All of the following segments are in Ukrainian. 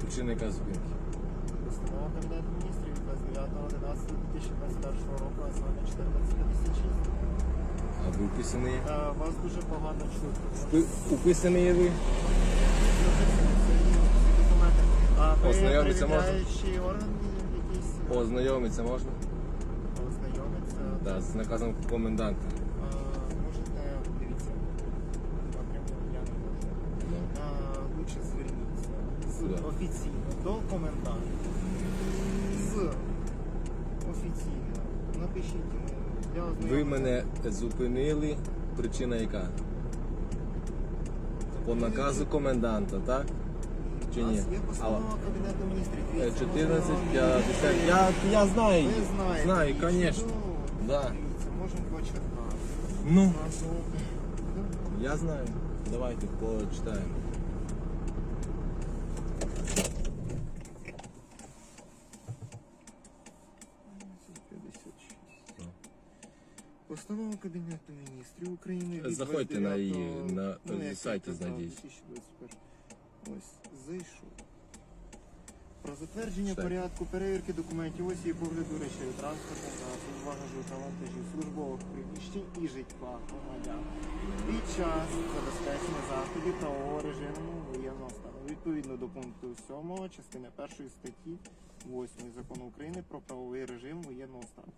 Причина яка зупинки? Постанова Кабінету міністрів від 29.11.2021 року, а саме 1456. А ви вписаний? Е, Вас дуже погано чути. Ви Уписаний є ви? А ви Ознайомитися можна? перевіряючий орган якийсь? Ознайомитися можна? Ознайомитися. Да, з наказом коменданта. А, Можете, дивіться, напряму я не можу. Ну. А, Лучше зверніться з Куди? Офіційно до коменданта. З офіційно. Напишіть йому. для Ви ознайомлення. мене зупинили. Причина яка? По наказу коменданта, так? Чи У ні? нас є постанова Кабінету міністрів. е, Дивіться, 1450. можемо- Я, я знаю. Ви знаєте. Знаю, її, звісно. чудово. Да. Дивіться, можемо почитати. Ну, Нашу- я знаю. Давайте почитаємо. Постанова Кабінету міністрів України від Заходьте на її, 29 на ну, сайті знайдіть. Ось, зайшов. Про затвердження Читай. порядку перевірки документів осіб і погляду речей, транспортних засобів, вантажу та вантажів, службових приміщень і житла громадян під час забезпечення заходів правового режиму воєнного стану. Відповідно до пункту 7 частини 1 статті 8 закону України про правовий режим воєнного стану.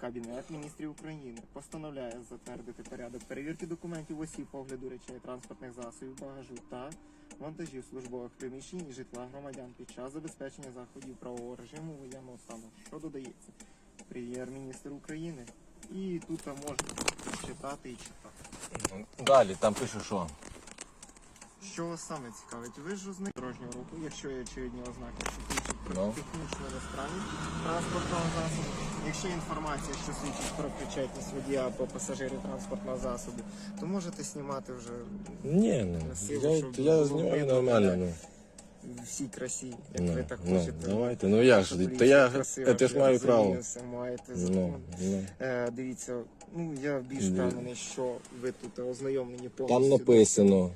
Кабінет міністрів України постановляє затвердити порядок перевірки документів осіб, погляду речей, транспортних засобів, багажу та вантажів службових приміщень і житла громадян під час забезпечення заходів правового режиму воєнного стану. Що додається? Прем'єр-міністр України. І тут можна читати і читати. Далі, там пише що? Що вас саме цікавить? Ви ж ознаєте дорожнього руху, якщо є очевидні ознаки, що про Ну. несправність транспортного засобу, якщо інформація, що свідчить про причетність водія або пасажирів транспортного засобу, то можете знімати вже Ні, ну, Красиво, я, щоб я було знімаю видно, нормально. Ну. в всій красі, як Ну, ви так ну, хочете. давайте, ну як ж, то я, красиво, це ж я маю розумію, право. Все маєте Ну, закон. ну. Е, дивіться, ну я більш впевнений, що ви тут ознайомлені повністю. Там написано,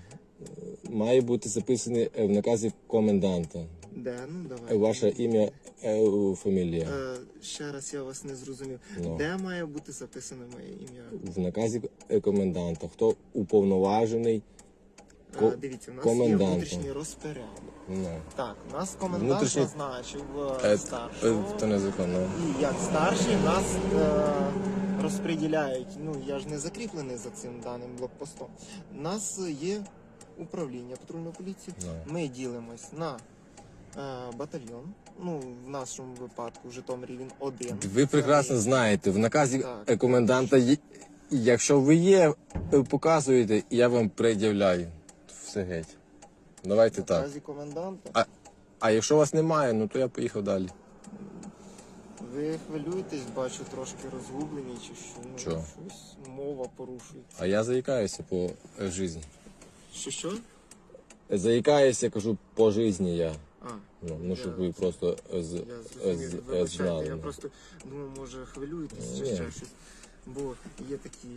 має бути записаний е, в наказі коменданта. Де? Ну давайте. Ваше ім'я, е, фамілія. Е, ще раз я вас не зрозумів. Ну. Де має бути записане моє ім'я? В наказі е, коменданта. Хто уповноважений? Е, Ко- дивіться, у нас комендантом. є внутрішній розпорядок. Ну, Так, у нас комендант Внутрішній- назначив е, е, е, старшого. це незаконно. І як старший нас е, розподіляють. Ну я ж не закріплений за цим даним блокпостом. У нас є управління патрульної поліції. Ну. Ми ділимось на батальйон. Ну, в нашому випадку в Житомирі він один. Ви прекрасно знаєте, в наказі Так. е, коменданта, є- якщо ви є, е, показуєте, я вам пред'являю. Все геть. Давайте в так. наказі коменданта. А, а якщо вас немає, ну то я поїхав далі. Ви хвилюєтесь, бачу, трошки розгублені чи що. Ну, Чого? щось мова порушується. А я заїкаюся по е, житті. Що що? Заїкаюся, кажу, по житті я. Ну, ну щоб ви просто з, Я з- зрозумів, вибачайте, знали. я просто думаю, може хвилюєтесь чи Ні. ще щось. Бо є такі.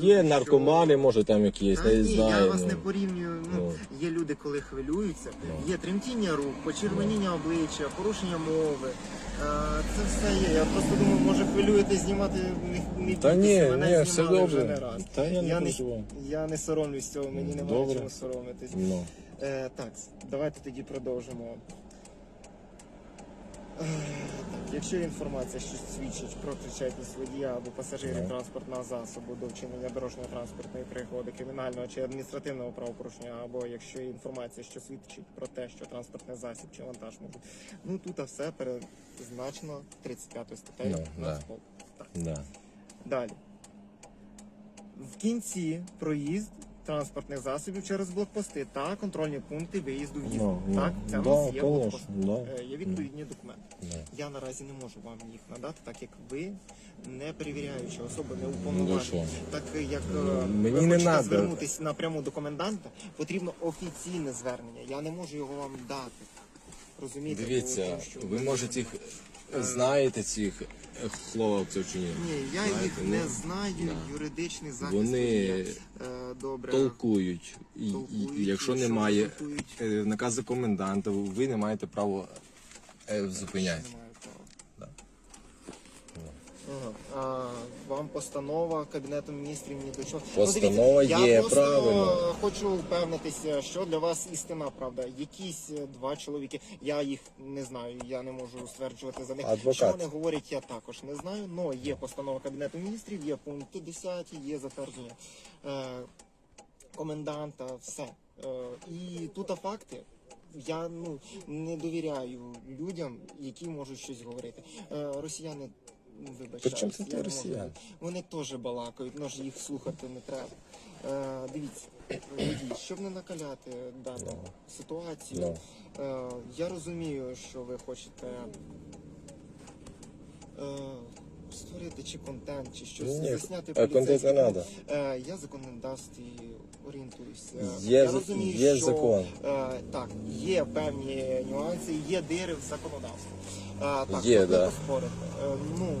Є люди, наркомани, може там якісь, Та я не ні, знаю. я вас ну. не порівнюю. Ну, Ну. є люди, коли хвилюються, Ну. є тремтіння рук, почервоніння обличчя, порушення мови. Е, Це все є. Я просто думаю, може хвилюєтесь знімати не, не Та бійтеся, ні, мене ні, все знімали вже добре. не раз. Та я не я, переживаю. я не соромлюсь цього, мені немає Добре. чому соромитись. Ну. Е, так, давайте тоді продовжимо. Е, Так, якщо є інформація, що свідчить про причетність водія або пасажирів транспортного засобу до вчинення дорожньої транспортної пригоди, кримінального чи адміністративного правопорушення, або якщо є інформація, що свідчить про те, що транспортний засіб чи вантаж може. Ну тут все перезначено 35 статтею Ну, да. Так. Да. Далі. В кінці проїзд транспортних засобів через блокпости та контрольні пункти виїзду в'їзду. Ну, так, ну, це да, нас є конечно, блокпости. да. Е, Є відповідні документи. Да. Я наразі не можу вам їх надати, так як ви не перевіряюча особа, не Ну, уповноважена. що? Так як е, Мені ви не хочете звернутися напряму до коменданта, потрібно офіційне звернення. Я не можу його вам дати. Розумієте? Дивіться, Тому що ви можете їх знаєте цих е, хлопців чи ні? Ні, я Знаєте, їх ну, не знаю. да. Юридичний захист Вони є. Е, добре. Толкують. І, Толкують, і якщо і немає толкують? е, наказу коменданта, ви не маєте права е, зупиняти. Немає. Ага. А, вам постанова Кабінету міністрів ні до чого. Постанова дивіться, є, я просто правильно. хочу впевнитися, що для вас істина правда. Якісь е, два чоловіки, я їх не знаю, я не можу стверджувати за них. Адвокат. Що вони говорять, я також не знаю. але є постанова Кабінету міністрів, є пункти 10, є затвердження е, коменданта, все. Е, і тут факти. Я ну не довіряю людям, які можуть щось говорити. Е, росіяни, ну, вибачаюсь, це? Вони теж балакають, але ж їх слухати не треба. Е, дивіться, водій, щоб не накаляти дану ситуацію, Ну. е, я розумію, що ви хочете е, створити чи контент, чи щось Ні, засняти а контент не поліцейських. надо. Е, я законодавстві орієнтуюся. Є я розумію, є що, закон. Е, так, є певні нюанси, є дири в законодавстві. Е, так, Є, тут да. поспорити. Е, ну,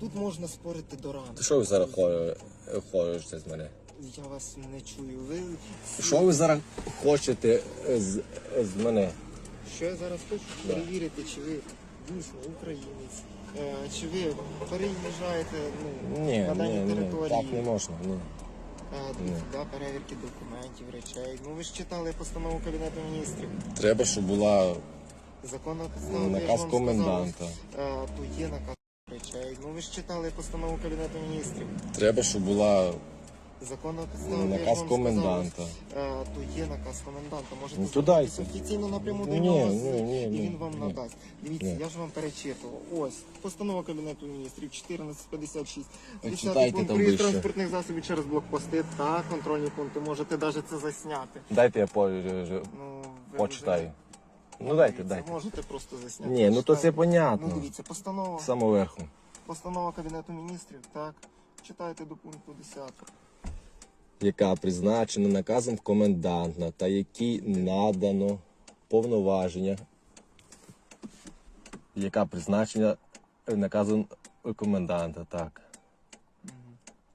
тут можна спорити до ранку. То що ви зараз хо- хочете з мене? Я вас не чую. Ви Що ви зараз хочете е, з, з мене? що я зараз хочу Да. перевірити, чи ви дійсно українець, е, чи ви переїжджаєте ну, Ні, на ні, даній ні, території. так не можна. Ні. Е, да, перевірки документів, речей. Ну ви ж читали постанову Кабінету міністрів. Треба, щоб була Законна підстава. я ж наказ вам коменданта. сказав. Е, то є наказ речей. Ну ви ж читали постанову Кабінету міністрів. Треба, щоб була Законна підстава. я наказ вам коменданта. сказав. Е, то є наказ коменданта. Можете Ну, звернутися дайте. офіційно напряму до Ні, нього ні, з- ні, і він вам ні. надасть. Дивіться, Ні. я ж вам перечитував. Ось постанова Кабінету міністрів 1456. Ви 10 читайте пункт там проїзд вище. транспортних засобів через блокпости та контрольні пункти. Можете навіть це засняти. Дайте я по, Ну, ви почитаю. Ну дайте, Дивіться, дайте. Можете просто засняти. Ні, ну то це Читайте. понятно. Ну дивіться, постанова, З самого верху. постанова Кабінету міністрів, так. Читайте до пункту 10. Яка призначена наказом коменданта та якій надано повноваження, яка призначена наказом коменданта, так.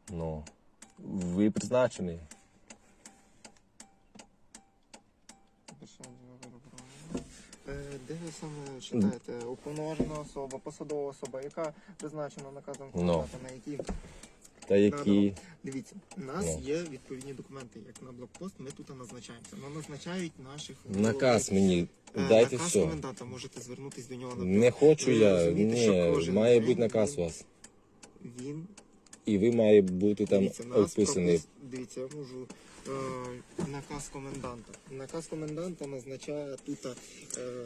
Ну, ви призначений. Де ви саме читаєте? Уповноважена особа, посадова особа, яка призначена наказом Ну. коменданта, на якій Та які. Дивіться, у нас Ну. є відповідні документи, як на блокпост, ми тут назначаємося. Нам назначають наших Наказ мені. Е, Дайте наказ все. коменданта, можете звернутись до нього на Не хочу Ви я. Ні, має бути наказ у вас. Він І ви має бути там Дивіться, нас вписаний. Дивіться, я можу е, наказ коменданта. Наказ коменданта назначає тут. Е,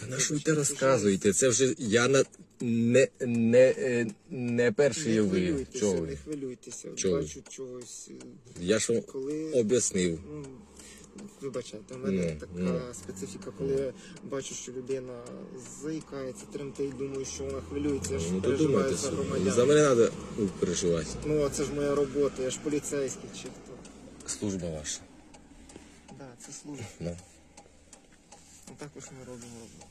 Та на що ви те розказуєте? Це вже я на не, не, е, не перший не ви. хвилюйтеся, Чого не хвилюйтеся. Чого? Бачу чогось. е, Я ж вам Коли об'яснив. ну, вибачайте, у мене Ну, така ну. специфіка, коли я бачу, що людина заїкається, тремтить, думаю, що вона хвилюється, я ж Ну переживаю за громадян. За мене треба переживати. Ну, а це ж моя робота, я ж поліцейський чи хто. Служба ваша. Да, це служба. Ну. Також ми робимо роботу.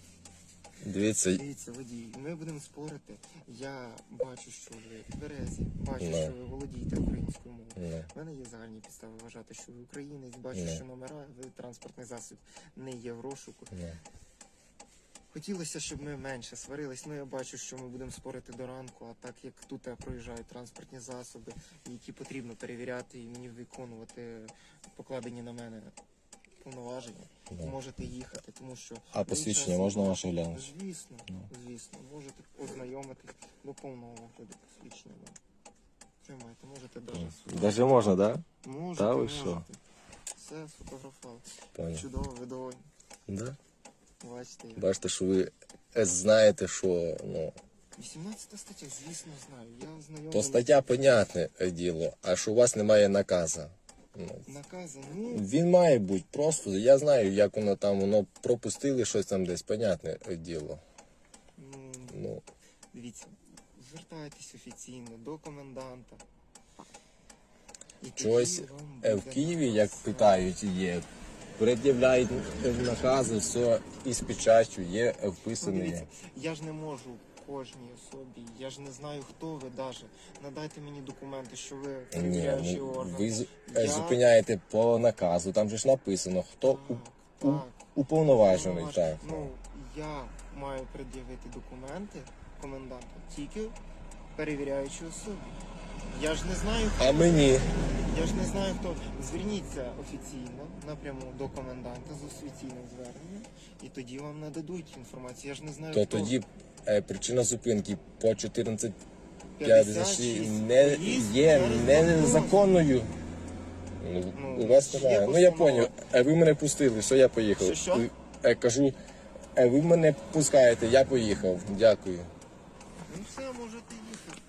Дивіться, Дивіться, водій, ми будемо спорити. Я бачу, що ви тверезі, бачу, Ну. що ви володієте українською мовою. У мене є загальні підстави вважати, що ви українець, бачу, Ну. що номера ви транспортний засіб не є в розшуку. ну. Хотілося, щоб ми менше сварились. Ну я бачу, що ми будемо спорити до ранку, а так як тут е, проїжджають транспортні засоби, які потрібно перевіряти і мені виконувати покладені на мене повноваження, Ну. можете їхати, тому що А посвідчення можна ваше глянути? Звісно, Ну. звісно, можете ознайомитись до повного огляду посвідчення. да. Тримайте, можете навіть Даже можна? Да? Можете, Та ви можете. що? Все сфотографував. Понял. Чудово, ви довольні. Да? Бачите, я. Бачите, що ви знаєте, що ну, 18 стаття, звісно, знаю. Я знайомий. то стаття понятне діло, а що у вас немає наказу. Ну, ну, він має бути просто. Я знаю, як воно там, воно пропустили щось там десь, понятне діло. ну, Ну, дивіться, звертайтесь офіційно до коменданта. І Чогось вам е, в Києві, як питають, є пред'являють накази, все із печаттю, є Ну, вписаний. дивіться, я ж не можу кожній особі, я ж не знаю, хто ви даже. Надайте мені документи, що ви перевіряючий ну, орган. ви з- Я- зупиняєте по наказу, там же ж написано, хто у- Так, у- так. уповноважений. Ну, Так. Ну, я маю пред'явити документи коменданту тільки перевіряючій особі. Я ж не знаю, хто. А мені Я ж не знаю, хто. Зверніться офіційно напряму до коменданта з офіційним зверненням, і тоді вам нададуть інформацію. Я ж не знаю, то хто. тоді причина зупинки по 1456 не є незаконною. Ну, Ну, у вас немає. Ну я поняв. А ви мене пустили, що я поїхав. Що, що? Е, кажу, е, ви мене пускаєте, я поїхав. Дякую. Ну все, можете їхати.